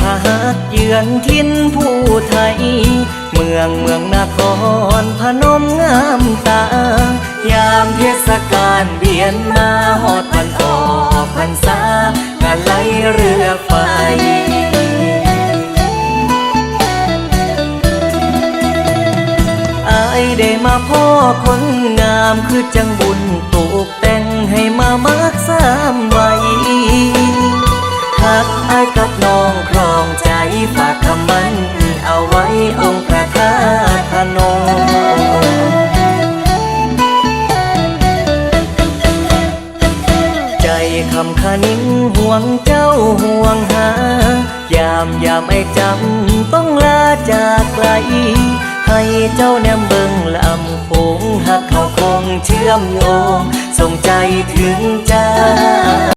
พักเยือนทินผู้ไทย เมืองเมืองนครพนมงามตา ยามเทศกาลเบียนมาหอดพันออกพรรษางานไลเรือไฟอายได้มาพ่อคนงามคือจังบุญตกแต่งให้มามักสามไว้หักอายกับน้อง ฝากคำมันเอาไว้องค์พระธาตุพนมใจคำขานิ้งห่วงเจ้าห่วงหา ยามยามไอ้จำต้องลาจากไกล ให้เจ้าแนมเบิงลำโขงหักเขาคงเชื่อมโยงส่งใจถึงเจ้า